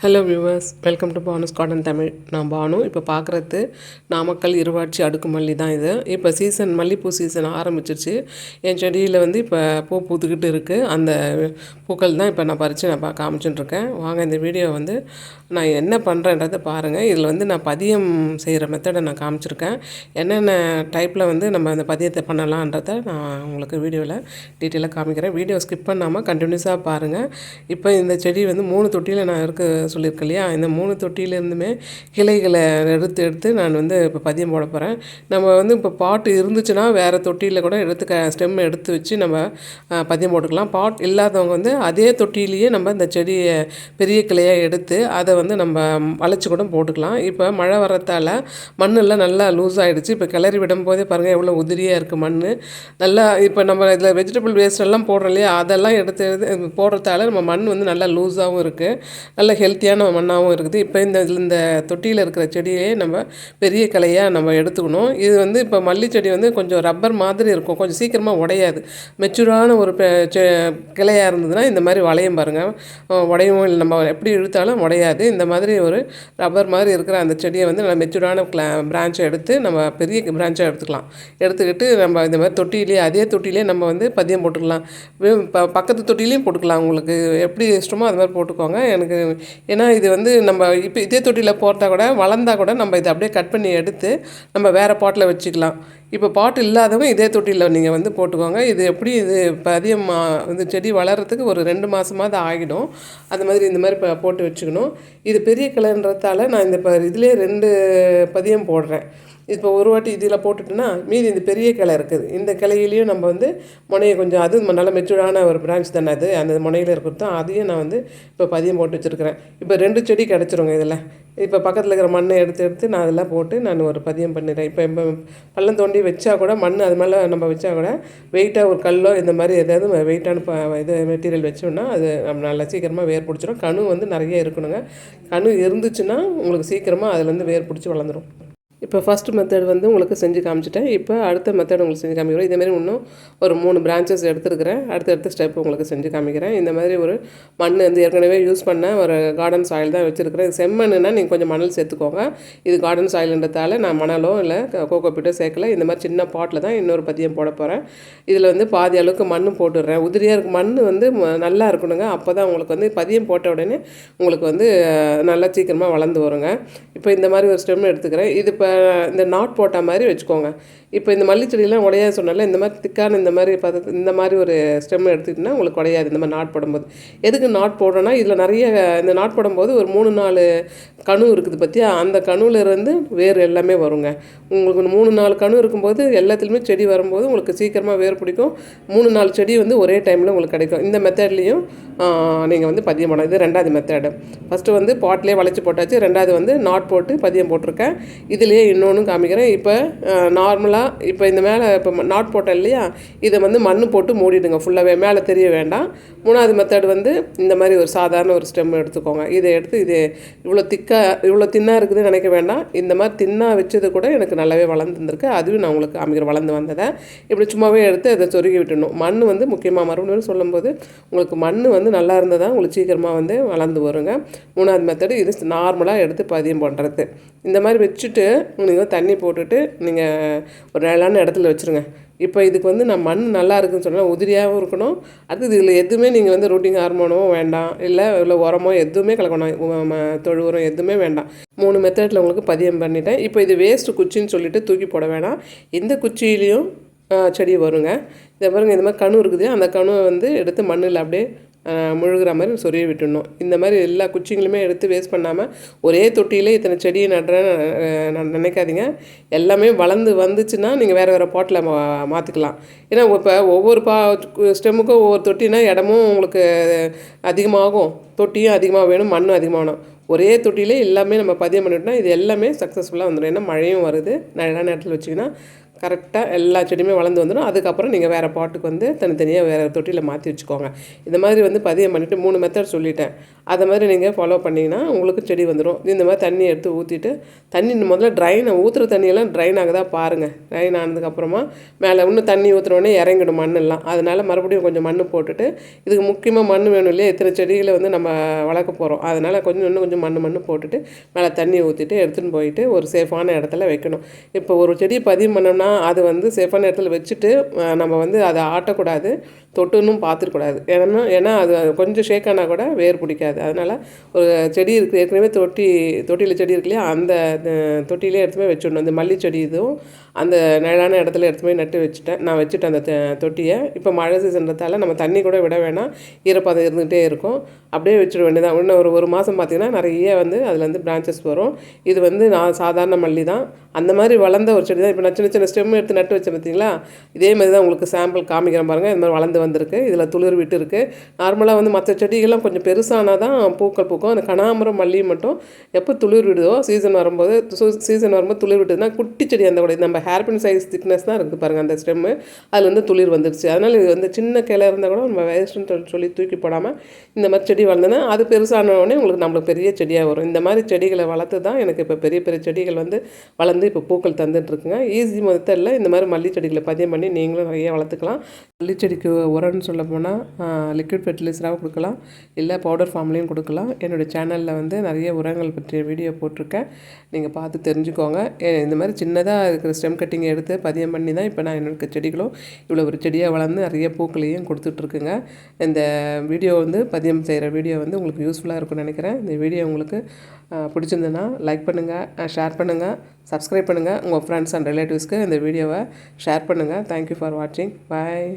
Hello viewers welcome to Banu's garden Tamil நான் பானு. இப்போ பார்க்குறது நாமக்கல் இருவாட்சி அடுக்குமல்லி தான் இது. இப்போ சீசன் மல்லிப்பூ சீசன் ஆரம்பிச்சிருச்சு. என் செடியில் வந்து இப்போ பூ பூத்துக்கிட்டு இருக்குது அந்த பூக்கள் தான் இப்போ நான் பறித்து நான் பா காமிச்சுட்டுருக்கேன் வாங்க இந்த வீடியோ வந்து நான் என்ன பண்ணுறேன்றதை பாருங்கள் இதில் வந்து நான் பதியம் செய்கிற மெத்தடை நான் காமிச்சிருக்கேன். என்னென்ன டைப்பில் வந்து நம்ம அந்த பதியத்தை பண்ணலான்றதை நான் உங்களுக்கு வீடியோவில் டீட்டெயிலாக காமிக்கிறேன். வீடியோ ஸ்கிப் பண்ணாமல் கண்டினியூஸாக பாருங்கள் இப்போ இந்த செடி வந்து மூணு தொட்டியில் நான் இருக்க சொல்லியிருக்கேன் இல்லையா? இந்த மூணு தொட்டியிலேருந்துமே கிளைகளை எடுத்து எடுத்து நான் வந்து இப்போ பதியம் போட போகிறேன் நம்ம வந்து இப்போ பாட்டு இருந்துச்சுன்னா வேறு தொட்டியில் கூட எடுத்து க ஸ்டெம் எடுத்து வச்சு நம்ம பதியம் போட்டுக்கலாம். பாட் இல்லாதவங்க வந்து அதே தொட்டியிலேயே நம்ம இந்த செடியை பெரிய கிளையாக எடுத்து அதை வந்து நம்ம வளைச்சி கூட போட்டுக்கலாம். இப்போ மழை வர்றதால மண்ணெல்லாம் நல்லா லூஸ் ஆகிடுச்சு இப்போ கிளறி விடும் போதே பாருங்கள் எவ்வளோ உதிரியாக இருக்குது மண் நல்லா இப்போ நம்ம இதில் வெஜிடபிள் வேஸ்ட் எல்லாம் போடுறோம் இல்லையா? அதெல்லாம் எடுத்து எடுத்து போடுறதால நம்ம மண் வந்து நல்லா லூஸாகவும் இருக்குது நல்ல ஹெல்த்தியான மண்ணாகவும் இருக்குது. இப்போ இந்த இந்த தொட்டியில் இருக்கிற செடியே நம்ம பெரிய கிளையாக நம்ம எடுத்துக்கணும். இது வந்து இப்போ மல்லி செடி வந்து கொஞ்சம் ரப்பர் மாதிரி இருக்கும். கொஞ்சம் சீக்கிரமாக உடையாது. மெச்சூரான ஒரு பெ- செ- கிளையாக இருந்ததுன்னா இந்த மாதிரி வளையும் பாருங்கள் உடையும் இல்லை. நம்ம எப்படி இழுத்தாலும் உடையாது. இந்த மாதிரி ஒரு ரப்பர் மாதிரி இருக்கிற அந்த செடியை வந்து நல்லா மெச்சூரான கிளா பிரான்ச்சை எடுத்து நம்ம பெரிய பிரான்ச்சாக எடுத்துக்கலாம். எடுத்துக்கிட்டு நம்ம இந்த மாதிரி தொட்டியிலே அதே தொட்டியிலே நம்ம வந்து பதியம் போட்டுக்கலாம். பக்கத்து தொட்டிலையும் போட்டுக்கலாம். உங்களுக்கு எப்படி இஷ்டமோ அது மாதிரி போட்டுக்கோங்க. எனக்கு ஏன்னா இது வந்து நம்ம இப்போ இதே தொட்டியில் போட்டால் கூட வளர்ந்தா கூட நம்ம இதை அப்படியே கட் பண்ணி எடுத்து நம்ம வேறு பாட்டில் வச்சுக்கலாம். இப்போ பாட்டு இல்லாதவங்க இதே தொட்டியில் நீங்கள் வந்து போட்டுக்கோங்க. இது எப்படி இது பதியம் மா வந்து செடி வளர்கிறதுக்கு ஒரு ரெண்டு மாதமாவது ஆகிடும். அந்த மாதிரி இந்த மாதிரி ப- போட்டு வச்சுக்கணும். இது பெரிய கிளைன்றதால நான் இந்த இப்போ இதுலேயே ரெண்டு பதியம் போடுறேன். இப்போ ஒரு வாட்டி இதில் போட்டுட்டோன்னா மீதி இந்த பெரிய கிளை இருக்குது. இந்த கிளையிலையும் நம்ம வந்து முனையை கொஞ்சம் அது நல்ல மெச்சூர்டான ஒரு பிரான்ச் தானே அது. அந்த முனையில் இருக்கிறதும் அதையும் நான் வந்து இப்போ பதியம் போட்டு வச்சுருக்கிறேன். இப்போ ரெண்டு செடி கிடச்சிருங்க இதில். இப்போ பக்கத்தில் இருக்கிற மண்ணை எடுத்து எடுத்து நான் அதெல்லாம் போட்டு நான் ஒரு பதியம் பண்ணிடுறேன். இப்போ இப்போ பள்ளம் தோண்டி வச்சா கூட மண் அது மேலே நம்ம வச்சா கூட வெயிட்டாக ஒரு கல்லோ இந்த மாதிரி ஏதாவது வெயிட்டான ப இது மெட்டீரியல் வச்சோம்னா அது நம்ம நல்லா சீக்கிரமாக வேர் பிடிச்சிரும். கணு வந்து நிறைய இருக்கணுங்க. கணு இருந்துச்சுன்னா உங்களுக்கு சீக்கிரமாக அதுலேருந்து வேர் பிடிச்சி வளர்ந்துரும். இப்போ ஃபஸ்ட் மெத்தட் வந்து உங்களுக்கு செஞ்சு காமிச்சிட்டேன். இப்போ அடுத்த மெத்தட் உங்களுக்கு செஞ்சு காமிக்கிறோம் இதே மாதிரி இன்னும் ஒரு மூணு பிரான்ச்சஸ் எடுத்துருக்கிறேன். அடுத்தடுத்த ஸ்டெப் உங்களுக்கு செஞ்சு காமிக்கிறேன். இந்த மாதிரி ஒரு மண் வந்து ஏற்கனவே யூஸ் பண்ண ஒரு கார்டன் சாயில் தான் வச்சுருக்கிறேன். செம்மண்ணுனா நீங்கள் கொஞ்சம் மணல் சேர்த்துக்கோங்க. இது கார்டன் சாயில்ன்றதால நான் மணலோ இல்லை கோகோ பிட்டோ சேர்க்கல. இந்த மாதிரி சின்ன பாட்டில் தான் இன்னொரு பதியம் போட போகிறேன் இதில் வந்து பாதி அளவுக்கு மண் போட்டுடுறேன். உதிரியாக இருக்க மண் வந்து ம- நல்லா இருக்கணுங்க. அப்போ தான் உங்களுக்கு வந்து பதியம் போட்ட உடனே உங்களுக்கு வந்து நல்லா சீக்கிரமாக வளர்ந்து வருங்க. இப்போ இந்த மாதிரி ஒரு ஸ்டெம் எடுத்துக்கிறேன். இது இப்போ இந்த நாட் போட்ட மாதிரி வச்சுக்கோங்க. இப்போ இந்த மல்லி செடியெலாம் உடையாது சொன்னால இந்த மாதிரி திக்கான இந்த மாதிரி பார்த்து இந்த மாதிரி ஒரு ஸ்டெம் எடுத்துக்கிட்டிங்கன்னா உங்களுக்கு உடையாது இந்த மாதிரி நாட் போடும்போது. எதுக்கு நாட் போடுறோன்னா இதில் நிறைய இந்த நாட் போடும்போது ஒரு மூணு நாலு கணு இருக்குது பற்றியா அந்த கணுவிலேருந்து வேர் எல்லாமே வருங்க. உங்களுக்கு ஒரு மூணு நாலு கணு இருக்கும்போது எல்லாத்துலேயுமே செடி வரும்போது உங்களுக்கு சீக்கிரமாக வேர் பிடிக்கும். மூணு நாலு செடி வந்து ஒரே டைமில் உங்களுக்கு கிடைக்கும். இந்த மெத்தட்லேயும் நீங்கள் வந்து பதியம் பண்ணலாம் இது ரெண்டாவது மெத்தடு. ஃபஸ்ட்டு வந்து பாட்லேயே வளைச்சி போட்டாச்சு. ரெண்டாவது வந்து நாட் போட்டு பதியம் போட்டிருக்கேன். இதில் இதுலேயே இன்னொன்று காமிக்கிறேன். இப்போ நார்மலாக இப்போ இந்த மேலே இப்போ நாட் போட்டேன் இல்லையா? இதை வந்து மண் போட்டு மூடிடுங்க. ஃபுல்லாகவே மேலே தெரிய வேண்டாம். மூணாவது மெத்தட் வந்து இந்த மாதிரி ஒரு சாதாரண ஒரு ஸ்டெம் எடுத்துக்கோங்க. இதை எடுத்து இது இவ்வளோ திக்காக இவ்வளோ தின்னாக இருக்குதுன்னு நினைக்க வேண்டாம். இந்த மாதிரி தின்னாக வச்சது கூட எனக்கு நல்லாவே வளர்ந்துருந்துருக்கு. அதுவும் நான் உங்களுக்கு காமிக்கிறேன் வளர்ந்து வந்ததை. இப்படி சும்மாவே எடுத்து அதை சொருகி விட்டுடணும். மண் வந்து முக்கியமாக மறுபடியும் சொல்லும்போது உங்களுக்கு மண் வந்து நல்லா இருந்தால் தான் உங்களுக்கு சீக்கிரமாக வந்து வளர்ந்து வருங்க. மூணாவது மெத்தடு இது நார்மலாக எடுத்து பதியம் பண்ணுறது இந்த மாதிரி வச்சுட்டு நீங்கள் தண்ணி போட்டுட்டு நீங்கள் ஒரு நிழலான இடத்துல வச்சுருங்க. இப்போ இதுக்கு வந்து நான் மண் நல்லா இருக்குன்னு சொன்னால் உதிரியாகவும் இருக்கணும். அடுத்தது இதில் எதுவுமே நீங்கள் வந்து ரூட்டிங் ஹார்மோனோ வேண்டாம். இல்லை இல்லை உரமோ எதுவுமே கலக்கணும். தொழு உரம் எதுவுமே வேண்டாம். மூணு மெத்தடில் உங்களுக்கு பதியம் பண்ணிட்டேன். இப்போ இது வேஸ்ட்டு குச்சின்னு சொல்லிட்டு தூக்கி போட வேணாம். இந்த குச்சியிலையும் செடி வருங்க. இதை பாருங்க இந்த மாதிரி கணு இருக்குது அந்த கணுவை வந்து எடுத்து மண்ணில் அப்படியே முழுகிற மாதிரி சொரிய விட்டுடணும். இந்த மாதிரி எல்லா குச்சிங்களுமே எடுத்து வேஸ்ட் பண்ணாமல் ஒரே தொட்டியிலே இத்தனை செடியை நடுறேன்னு நினைக்காதீங்க. எல்லாமே வளர்ந்து வந்துச்சுன்னா நீங்கள் வேறு வேறு பாட்டில் மா மாற்றிக்கலாம் ஏன்னா இப்போ ஒவ்வொரு பா ஸ்டெம்முக்கும் ஒவ்வொரு தொட்டினா இடமும் உங்களுக்கு அதிகமாகும். தொட்டியும் அதிகமாக வேணும் மண்ணும் அதிகமாக வேணும். ஒரே தொட்டியிலே எல்லாமே நம்ம பதியம் பண்ணிட்டோம்னா இது எல்லாமே சக்ஸஸ்ஃபுல்லாக வந்துடும். ஏன்னா மழையும் வருது. நிறைய நேரத்தில் வச்சிங்கன்னா கரெக்டாக எல்லா செடியுமே வளர்ந்து வந்துடும். அதுக்கப்புறம் நீங்கள் வேறு பாட்டுக்கு வந்து தனித்தனியாக வேறு தொட்டியில் மாற்றி வச்சுக்கோங்க. இந்த மாதிரி வந்து பதியம் பண்ணிவிட்டு மூணு மெத்தட் சொல்லிட்டேன். அதை மாதிரி நீங்கள் ஃபாலோ பண்ணிங்கன்னா உங்களுக்கு செடி வந்துடும் இந்த மாதிரி தண்ணி எடுத்து ஊற்றிட்டு தண்ணி முதல்ல ட்ரைன் ஊற்றுற தண்ணியெல்லாம் ட்ரைன் ஆகுதா பாருங்கள் ட்ரைன் ஆனதுக்கப்புறமா மேலே இன்னும் தண்ணி ஊற்றுனோடனே இறங்கிடும் மண்ணெல்லாம். அதனால் மறுபடியும் கொஞ்சம் மண் போட்டுட்டு இதுக்கு முக்கியமாக மண் வேணும் இல்லையா? இத்தனை செடிகளை வந்து நம்ம வளர்க்க போகிறோம் அதனால் கொஞ்சம் இன்னும் கொஞ்சம் மண் மண் போட்டுட்டு மேலே தண்ணி ஊற்றிட்டு எடுத்துன்னு போயிட்டு ஒரு சேஃபான இடத்துல வைக்கணும். இப்போ ஒரு செடி பதிவு பண்ணோம்னா அது வந்து சேஃபான இடத்துல வச்சுட்டு நம்ம வந்து அதை ஆட்டக்கூடாது தொட்டுன்னும் பார்த்துருக்கூடாது ஏன்னா ஏன்னா அது கொஞ்சம் ஷேக் ஆனால் கூட வேர் பிடிக்காது. அதனால் ஒரு செடி இருக்குது ஏற்கனவே தொட்டி தொட்டியில் செடி இருக்கு இல்லையா அந்த அஹ், தொட்டியிலே எடுத்து போய் வச்சுடணும். இந்த மல்லி செடி இதுவும் அந்த நிழலான இடத்துல எடுத்து போய் நட்டு வச்சுட்டேன். நான் வச்சுட்டேன் அந்த தொட்டியை. இப்போ மழை சீசன்றதால நம்ம தண்ணி கூட விட வேணாம். ஈரப்பதம் இருந்துகிட்டே இருக்கும். அப்படியே வச்சிட வேண்டியதான் இன்னும் ஒரு ஒரு மாதம் பார்த்தீங்கன்னா நிறைய வந்து அதில் வந்து பிரான்ச்சஸ் வரும். இது வந்து நான் சாதாரண மல்லி தான் அந்த மாதிரி வளர்ந்த ஒரு செடி தான் இப்போ நான் சின்ன சின்ன ஸ்டெம் எடுத்து நட்டு வச்சேன் பார்த்தீங்களா? இதே மாதிரி தான் உங்களுக்கு சாம்பிள் காமிக்கிறேன் பாருங்கள் இந்த மாதிரி வளர்ந்து வந்திருக்கு. இதில் துளிர் விட்டு இருக்குது நார்மலாக வந்து மற்ற செடிகள்லாம் கொஞ்சம் பெருசானால் தான் பூக்கள் பூக்கும். அந்த கனாமரம் மல்லி மட்டும் எப்போ துளிர் விடுதோ சீசன் வரும்போது சீசன் வரும்போது துளிர் விட்டுதுன்னா குட்டி செடி அந்த கூட நம்ம ஹேர்பின் சைஸ் திக்னஸ் தான் இருக்குது பாருங்கள் அந்த ஸ்டெம்மு அதில் வந்து துளிர் வந்துடுச்சு அதனால் இது வந்து சின்ன கிளை இருந்தால் கூட நம்ம வேஸ்ட்டுன்னு சொல்லி சொல்லி தூக்கி போடாமல் இந்த மாதிரி செடி வளர்ந்ததுன்னா அது பெருசான உடனே உங்களுக்கு நம்மளுக்கு பெரிய செடியாக வரும். இந்த மாதிரி செடிகளை வளர்த்து தான் எனக்கு இப்போ பெரிய பெரிய செடிகள் வந்து வளர்ந்து இப்போ பூக்கள் தந்துட்டுருக்குங்க ஈஸி மெத்தடில் இந்த மாதிரி மல்லி செடிகளை பதியம் பண்ணி நீங்களும் நிறைய வளர்த்துக்கலாம். மல்லி செடிக்கு உரம்னு சொல்ல போனால் லிக்விட் ஃபெர்டிலைசராகவும் கொடுக்கலாம். இல்லை பவுடர் ஃபார்ம்லேயும் கொடுக்கலாம். என்னோடய சேனலில் வந்து நிறைய உரங்கள் பற்றிய வீடியோ போட்டிருக்கேன். நீங்கள் பார்த்து தெரிஞ்சுக்கோங்க. ஏ- இந்த மாதிரி சின்னதாக இருக்கிற ஸ்டெம் கட்டிங்கை எடுத்து பதியம் பண்ணி தான் இப்போ நான் என்னோட செடிகளும் இவ்வளோ ஒரு செடியாக வளர்ந்து நிறைய பூக்களையும் கொடுத்துட்ருக்குங்க. இந்த வீடியோ வந்து பதியம் செய்கிற வீடியோ வந்து உங்களுக்கு யூஸ்ஃபுல்லாக இருக்கும்னு நினைக்கிறேன். இந்த வீடியோ உங்களுக்கு பிடிச்சிருந்ததுன்னா லைக் பண்ணுங்கள் ஷேர் பண்ணுங்கள் சப்ஸ்கிரைப் பண்ணுங்கள் உங்கள் ஃப்ரெண்ட்ஸ் அண்ட் ரிலேட்டிவ்ஸ்க்கு இந்த இந்த வீடியோவை ஷேர் பண்ணுங்கள் தேங்க்யூ ஃபார் வாட்சிங் பாய்